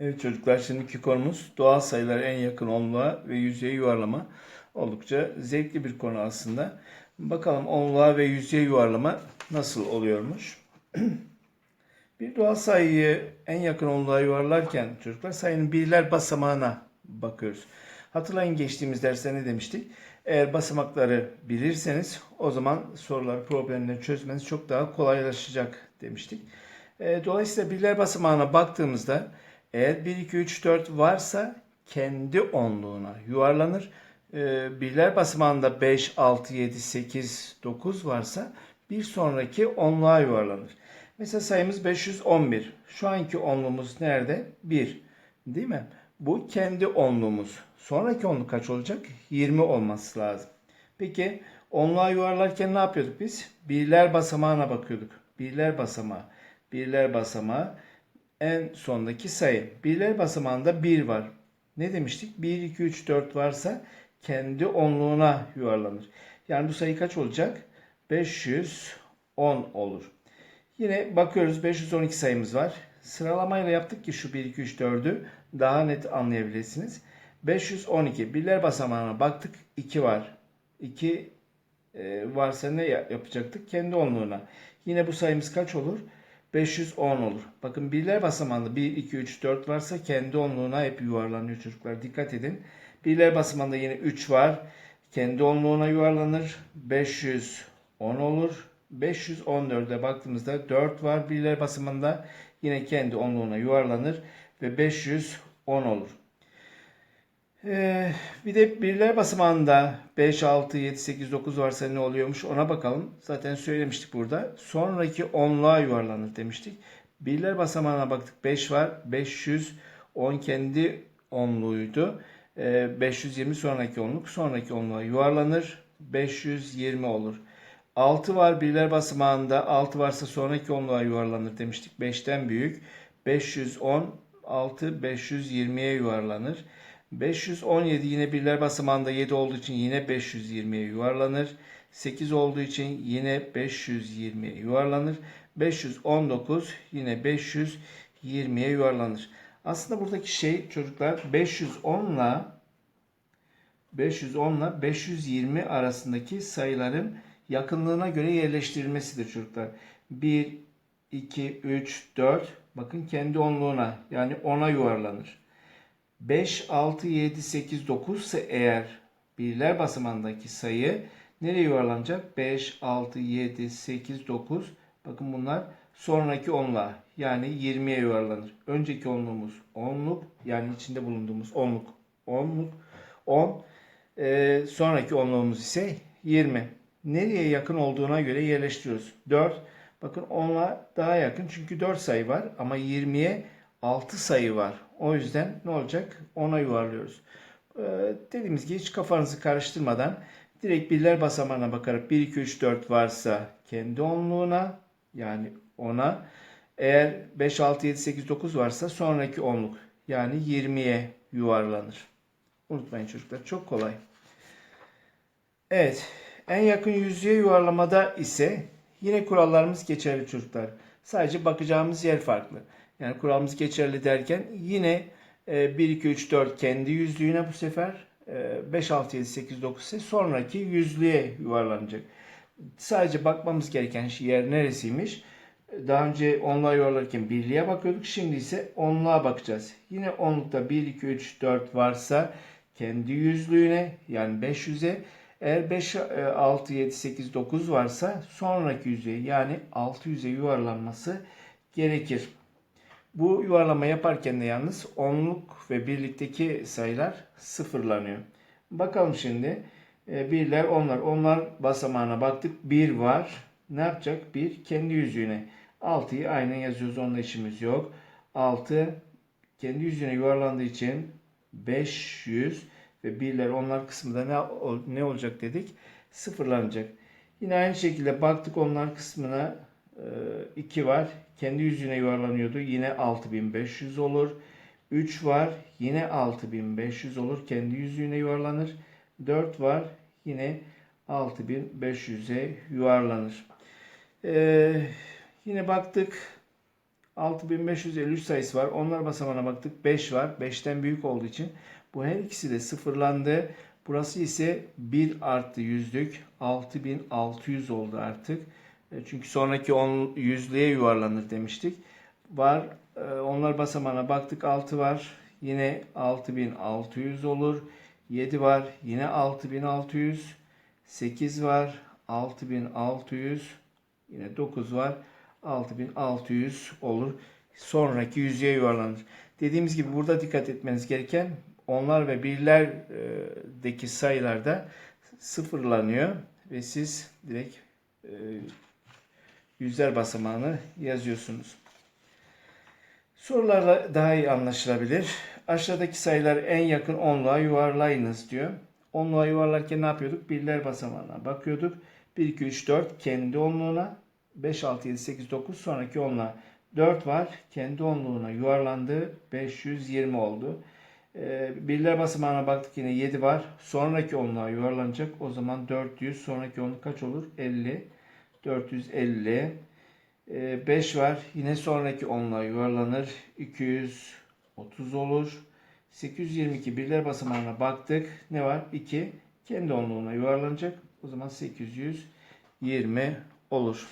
Evet çocuklar şimdiki konumuz doğal sayılar en yakın onluğa ve yüzeye yuvarlama. Oldukça zevkli bir konu aslında. Bakalım onluğa ve yüzeye yuvarlama nasıl oluyormuş. bir doğal sayıyı en yakın onluğa yuvarlarken çocuklar sayının birler basamağına bakıyoruz. Hatırlayın geçtiğimiz derste ne demiştik? Eğer basamakları bilirseniz o zaman sorular, problemleri çözmeniz çok daha kolaylaşacak demiştik. E, Dolayısıyla birler basamağına baktığımızda eğer 1, 2, 3, 4 varsa kendi onluğuna yuvarlanır. E, Birler basamağında 5, 6, 7, 8, 9 varsa bir sonraki onluğa yuvarlanır. Mesela sayımız 511. Şu anki onluğumuz nerede? 1. Değil mi? Bu kendi onluğumuz. Sonraki onluk kaç olacak? 20 olması lazım. Peki onluğa yuvarlarken ne yapıyorduk biz? Birler basamağına bakıyorduk. Birler basamağı. Birler basamağı en sondaki sayı. Birler basamağında 1 var. Ne demiştik? 1, 2, 3, 4 varsa kendi onluğuna yuvarlanır. Yani bu sayı kaç olacak? 510 olur. Yine bakıyoruz 512 sayımız var. Sıralamayla yaptık ki şu 1, 2, 3, 4'ü daha net anlayabilirsiniz. 512 birler basamağına baktık 2 var. 2 e, varsa ne yapacaktık? Kendi onluğuna. Yine bu sayımız kaç olur? 510 olur. Bakın birler basamağında 1, 2, 3, 4 varsa kendi onluğuna hep yuvarlanıyor çocuklar. Dikkat edin. Birler basamağında yine 3 var. Kendi onluğuna yuvarlanır. 510 olur. 514'e baktığımızda 4 var birler basamağında. Yine kendi onluğuna yuvarlanır ve 510 olur. Ee, bir de birler basamağında 5, 6, 7, 8, 9 varsa ne oluyormuş ona bakalım. Zaten söylemiştik burada. Sonraki onluğa yuvarlanır demiştik. Birler basamağına baktık 5 var. 510 kendi onluğuydu. Ee, 520 sonraki onluk. Sonraki onluğa yuvarlanır. 520 olur. 6 var birler basamağında. 6 varsa sonraki onluğa yuvarlanır demiştik. 5'ten büyük. 510 6 520'ye yuvarlanır. 517 yine birler basamağında 7 olduğu için yine 520'ye yuvarlanır. 8 olduğu için yine 520'ye yuvarlanır. 519 yine 520'ye yuvarlanır. Aslında buradaki şey çocuklar 510 ile 510 ile 520 arasındaki sayıların yakınlığına göre yerleştirilmesidir çocuklar. 1, 2, 3, 4 bakın kendi onluğuna yani 10'a yuvarlanır. 5, 6, 7, 8, 9 ise eğer birler basamağındaki sayı nereye yuvarlanacak? 5, 6, 7, 8, 9. Bakın bunlar sonraki onluğa yani 20'ye yuvarlanır. Önceki onluğumuz onluk yani içinde bulunduğumuz onluk onluk 10. Ee, sonraki onluğumuz ise 20. Nereye yakın olduğuna göre yerleştiriyoruz. 4. Bakın 10'la daha yakın çünkü 4 sayı var ama 20'ye 6 sayı var. O yüzden ne olacak? 10'a yuvarlıyoruz. Ee, dediğimiz gibi hiç kafanızı karıştırmadan direkt birler basamağına bakarak 1, 2, 3, 4 varsa kendi onluğuna yani 10'a eğer 5, 6, 7, 8, 9 varsa sonraki onluk yani 20'ye yuvarlanır. Unutmayın çocuklar çok kolay. Evet en yakın yüzeye yuvarlamada ise yine kurallarımız geçerli çocuklar. Sadece bakacağımız yer farklı. Yani kuralımız geçerli derken yine 1, 2, 3, 4 kendi yüzlüğüne bu sefer 5, 6, 7, 8, 9 ise sonraki yüzlüğe yuvarlanacak. Sadece bakmamız gereken yer neresiymiş? Daha önce onluğa yuvarlarken birliğe bakıyorduk. Şimdi ise onluğa bakacağız. Yine onlukta 1, 2, 3, 4 varsa kendi yüzlüğüne yani 500'e eğer 5, 6, 7, 8, 9 varsa sonraki yüzeye yani 600'e yuvarlanması gerekir. Bu yuvarlama yaparken de yalnız onluk ve birlikteki sayılar sıfırlanıyor. Bakalım şimdi. E, birler onlar. Onlar basamağına baktık. Bir var. Ne yapacak? Bir kendi yüzüğüne. 6'yı aynen yazıyoruz. Onunla işimiz yok. 6 kendi yüzüğüne yuvarlandığı için 500 ve birler onlar kısmında ne, ne olacak dedik? Sıfırlanacak. Yine aynı şekilde baktık onlar kısmına 2 var. Kendi yüzüne yuvarlanıyordu. Yine 6500 olur. 3 var. Yine 6500 olur. Kendi yüzüğüne yuvarlanır. 4 var. Yine 6500'e yuvarlanır. Ee, yine baktık. 6553 sayısı var. Onlar basamağına baktık. 5 var. 5'ten büyük olduğu için bu her ikisi de sıfırlandı. Burası ise 1 artı yüzlük 6600 oldu artık. E, Çünkü sonraki 10 yüzlüğe yuvarlanır demiştik. Var. e, Onlar basamağına baktık. 6 var. Yine 6600 olur. 7 var. Yine 6600. 8 var. 6600. Yine 9 var. 6600 olur. Sonraki yüzeye yuvarlanır. Dediğimiz gibi burada dikkat etmeniz gereken onlar ve birlerdeki sayılarda sıfırlanıyor ve siz direkt e, yüzler basamağını yazıyorsunuz. Sorularla daha iyi anlaşılabilir. Aşağıdaki sayıları en yakın onluğa yuvarlayınız diyor. Onluğa yuvarlarken ne yapıyorduk? Birler basamağına bakıyorduk. 1, 2, 3, 4 kendi onluğuna. 5, 6, 7, 8, 9 sonraki onluğa. 4 var. Kendi onluğuna yuvarlandı. 520 oldu. Ee, birler basamağına baktık yine 7 var. Sonraki onluğa yuvarlanacak. O zaman 400. Sonraki onluk kaç olur? 50. 450. 5 var. Yine sonraki onluğa yuvarlanır. 230 olur. 822 birler basamağına baktık. Ne var? 2. Kendi onluğuna yuvarlanacak. O zaman 820 olur.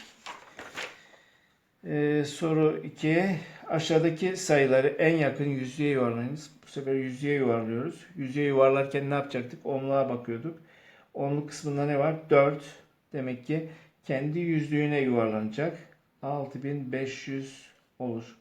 Ee, soru 2. Aşağıdaki sayıları en yakın yüzlüğe yuvarlayınız. Bu sefer yüzlüğe yuvarlıyoruz. Yüzlüğe yuvarlarken ne yapacaktık? Onluğa bakıyorduk. Onluk kısmında ne var? 4. Demek ki kendi yüzlüğüne yuvarlanacak. 6500 olur.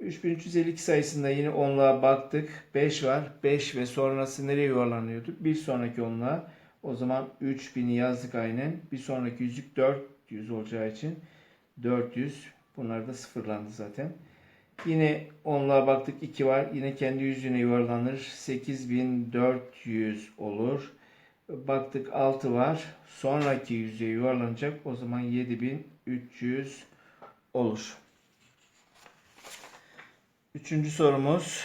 3352 sayısında yine onluğa baktık. 5 var. 5 ve sonrası nereye yuvarlanıyordu? Bir sonraki onluğa. O zaman 3000'i yazdık aynen. Bir sonraki yüzlük 400 olacağı için 400. Bunlar da sıfırlandı zaten. Yine onluğa baktık 2 var. Yine kendi yüzüne yuvarlanır. 8400 olur. Baktık 6 var. Sonraki yüzeye yuvarlanacak. O zaman 7300 olur. Üçüncü sorumuz.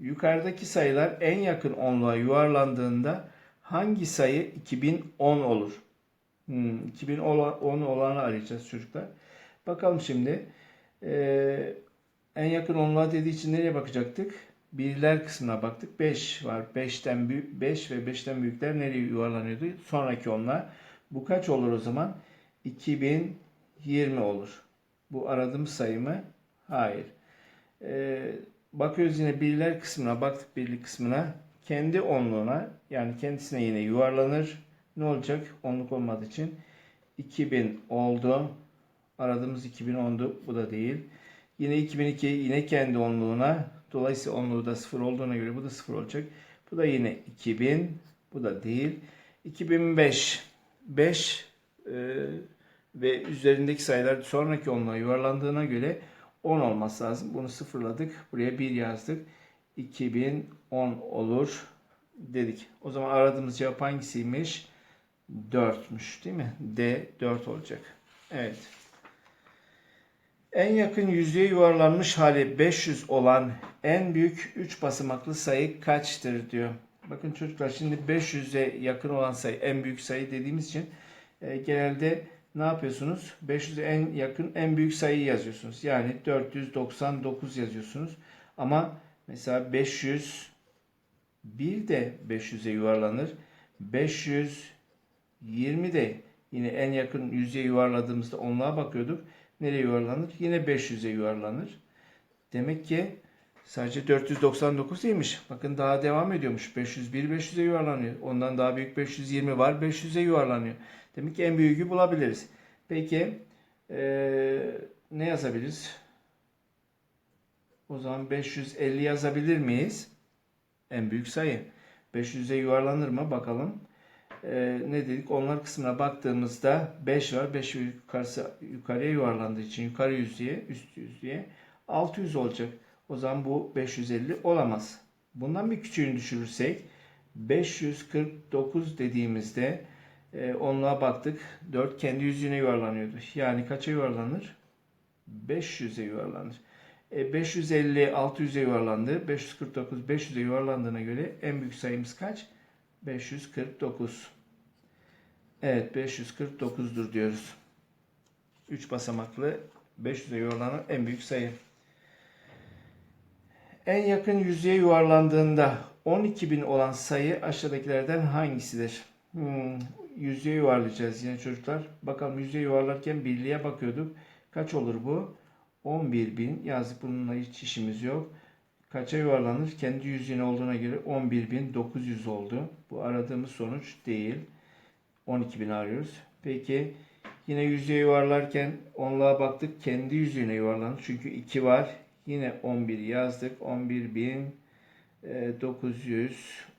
Yukarıdaki sayılar en yakın onluğa yuvarlandığında hangi sayı 2010 olur? Hmm, 2010 olanı arayacağız çocuklar. Bakalım şimdi. Ee, en yakın onluğa dediği için nereye bakacaktık? Birler kısmına baktık. 5 var. 5'ten büyük 5 ve 5'ten büyükler nereye yuvarlanıyordu? Sonraki onluğa. Bu kaç olur o zaman? 2020 olur. Bu aradığımız sayı mı? Hayır. Ee, bakıyoruz yine birler kısmına baktık birlik kısmına. Kendi onluğuna yani kendisine yine yuvarlanır. Ne olacak? Onluk olmadığı için 2000 oldu. Aradığımız 2010'du. Bu da değil. Yine 2002 yine kendi onluğuna. Dolayısıyla onluğu da 0 olduğuna göre bu da 0 olacak. Bu da yine 2000. Bu da değil. 2005 5 e, ve üzerindeki sayılar sonraki onluğa yuvarlandığına göre 10 olması lazım. Bunu sıfırladık. Buraya 1 yazdık. 2010 olur dedik. O zaman aradığımız cevap hangisiymiş? 4'müş değil mi? D 4 olacak. Evet. En yakın yüzlüğe yuvarlanmış hali 500 olan en büyük 3 basamaklı sayı kaçtır diyor. Bakın çocuklar şimdi 500'e yakın olan sayı en büyük sayı dediğimiz için e, genelde ne yapıyorsunuz? 500'e en yakın en büyük sayıyı yazıyorsunuz. Yani 499 yazıyorsunuz. Ama mesela 500 bir de 500'e yuvarlanır. 520 de yine en yakın yüzeye yuvarladığımızda onluğa bakıyorduk. Nereye yuvarlanır? Yine 500'e yuvarlanır. Demek ki sadece 499 değilmiş. Bakın daha devam ediyormuş. 501 500'e yuvarlanıyor. Ondan daha büyük 520 var. 500'e yuvarlanıyor. Demek ki en büyüğü bulabiliriz. Peki ee, ne yazabiliriz? O zaman 550 yazabilir miyiz? En büyük sayı. 500'e yuvarlanır mı? Bakalım. Ee, ne dedik? Onlar kısmına baktığımızda 5 var. 5 yukarısı, yukarıya yuvarlandığı için yukarı yüzlüğe, üst yüzlüğe 600 olacak. O zaman bu 550 olamaz. Bundan bir küçüğünü düşürürsek 549 dediğimizde e, onluğa baktık. 4 kendi yüzüne yuvarlanıyordu. Yani kaça yuvarlanır? 500'e yuvarlanır. E, 550 600'e yuvarlandı. 549 500'e yuvarlandığına göre en büyük sayımız kaç? 549. Evet 549'dur diyoruz. 3 basamaklı 500'e yuvarlanan en büyük sayı. En yakın yüzeye yuvarlandığında 12.000 olan sayı aşağıdakilerden hangisidir? Hmm, yüzeye yuvarlayacağız yine çocuklar. Bakalım yüzeye yuvarlarken birliğe bakıyorduk. Kaç olur bu? 11.000 yazdık. Bununla hiç işimiz yok. Kaça yuvarlanır? Kendi yüzüğüne olduğuna göre 11.900 oldu. Bu aradığımız sonuç değil. 12.000 arıyoruz. Peki yine yüzüğe yuvarlarken onluğa baktık. Kendi yüzüğüne yuvarlanır. Çünkü 2 var. Yine 11 yazdık. 11.900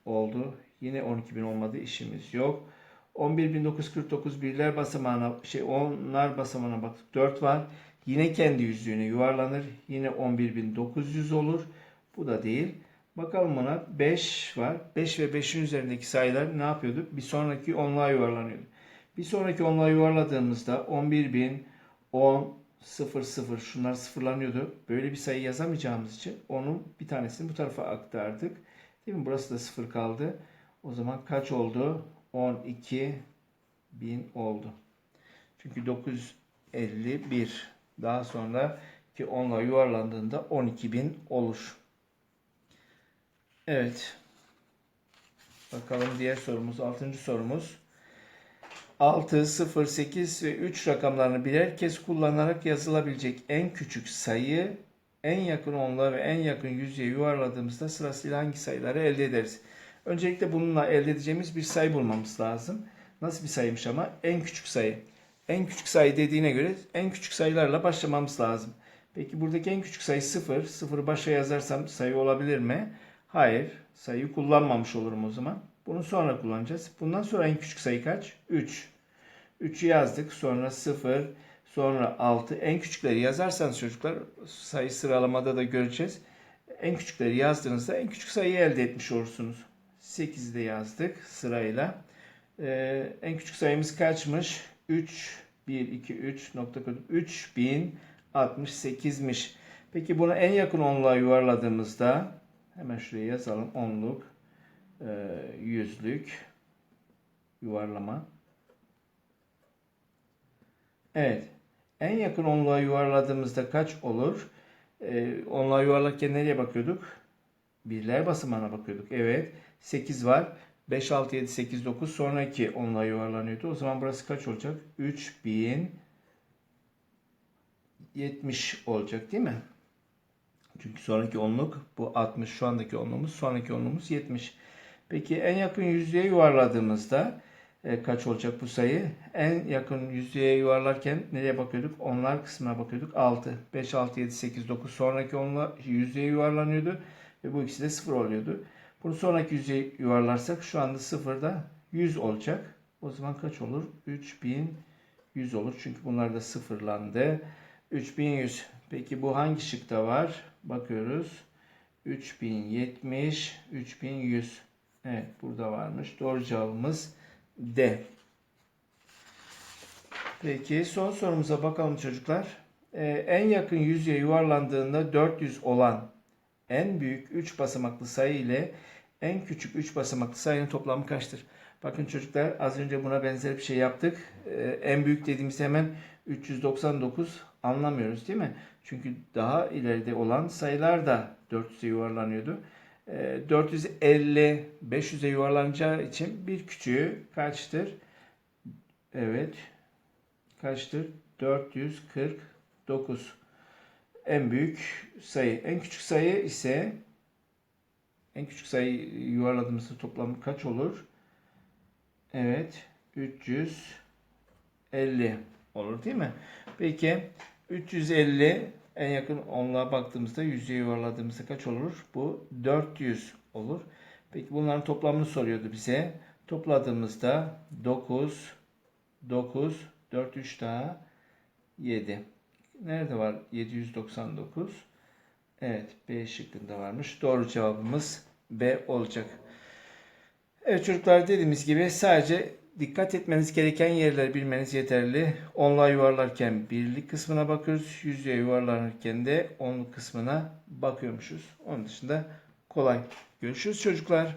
oldu. Yine 12.000 olmadı. işimiz yok. 11.949 birler basamağına şey onlar basamağına baktık. 4 var. Yine kendi yüzüğüne yuvarlanır. Yine 11.900 olur. Bu da değil. Bakalım buna 5 var. 5 ve 5'in üzerindeki sayılar ne yapıyorduk? Bir sonraki onluğa yuvarlanıyordu. Bir sonraki onluğa yuvarladığımızda 11.000, 10, 0, 0 şunlar sıfırlanıyordu. Böyle bir sayı yazamayacağımız için onun bir tanesini bu tarafa aktardık. Değil mi? Burası da 0 kaldı. O zaman kaç oldu? 12 bin oldu. Çünkü 951 daha sonra ki onla yuvarlandığında 12.000 olur. Evet. Bakalım diğer sorumuz. Altıncı sorumuz. 6, 0, 8 ve 3 rakamlarını birer kez kullanarak yazılabilecek en küçük sayı en yakın onluğa ve en yakın yüzeye yuvarladığımızda sırasıyla hangi sayıları elde ederiz? Öncelikle bununla elde edeceğimiz bir sayı bulmamız lazım. Nasıl bir sayıymış ama? En küçük sayı. En küçük sayı dediğine göre en küçük sayılarla başlamamız lazım. Peki buradaki en küçük sayı 0. 0'ı başa yazarsam sayı olabilir mi? Hayır. Sayıyı kullanmamış olurum o zaman. Bunu sonra kullanacağız. Bundan sonra en küçük sayı kaç? 3. 3'ü yazdık. Sonra 0. Sonra 6. En küçükleri yazarsanız çocuklar sayı sıralamada da göreceğiz. En küçükleri yazdığınızda en küçük sayıyı elde etmiş olursunuz. 8'i de yazdık sırayla. Ee, en küçük sayımız kaçmış? 3, 1, 2, 3 nokta koyduk. 3068'miş. Peki bunu en yakın onluğa yuvarladığımızda hemen şuraya yazalım. Onluk, e, yüzlük, yuvarlama. Evet. En yakın onluğa yuvarladığımızda kaç olur? Ee, onluğa yuvarlarken nereye bakıyorduk? Birler basamağına bakıyorduk. Evet. 8 var. 5, 6, 7, 8, 9. Sonraki onluğa yuvarlanıyordu. O zaman burası kaç olacak? 3070 olacak değil mi? Çünkü sonraki onluk bu 60. Şu andaki onluğumuz. Sonraki onluğumuz 70. Peki en yakın yüzeye yuvarladığımızda e, kaç olacak bu sayı? En yakın yüzeye yuvarlarken nereye bakıyorduk? Onlar kısmına bakıyorduk. 6, 5, 6, 7, 8, 9. Sonraki onla yüzeye yuvarlanıyordu. Ve bu ikisi de 0 oluyordu. Bunu sonraki yüzeye yuvarlarsak şu anda 0'da 100 olacak. O zaman kaç olur? 3100 olur. Çünkü bunlar da sıfırlandı. 3100. Peki bu hangi şıkta var? Bakıyoruz. 3070, 3100. Evet burada varmış. Doğru cevabımız D. Peki son sorumuza bakalım çocuklar. Ee, en yakın yüzeye yuvarlandığında 400 olan en büyük 3 basamaklı sayı ile en küçük 3 basamaklı sayının toplamı kaçtır? Bakın çocuklar az önce buna benzer bir şey yaptık. Ee, en büyük dediğimizde hemen 399 anlamıyoruz değil mi? Çünkü daha ileride olan sayılar da 400'e yuvarlanıyordu. 450 500'e yuvarlanacağı için bir küçüğü kaçtır? Evet. Kaçtır? 449. En büyük sayı. En küçük sayı ise en küçük sayı yuvarladığımızda toplamı kaç olur? Evet. 350 olur değil mi? Peki 350 en yakın onluğa baktığımızda yüzeye yuvarladığımızda kaç olur? Bu 400 olur. Peki bunların toplamını soruyordu bize. Topladığımızda 9, 9, 4, 3 daha 7. Nerede var 799? Evet B şıkkında varmış. Doğru cevabımız B olacak. Evet çocuklar dediğimiz gibi sadece dikkat etmeniz gereken yerleri bilmeniz yeterli. Onluğa yuvarlarken birlik kısmına bakıyoruz. Yüzeye yuvarlanırken de onluk kısmına bakıyormuşuz. Onun dışında kolay. Görüşürüz çocuklar.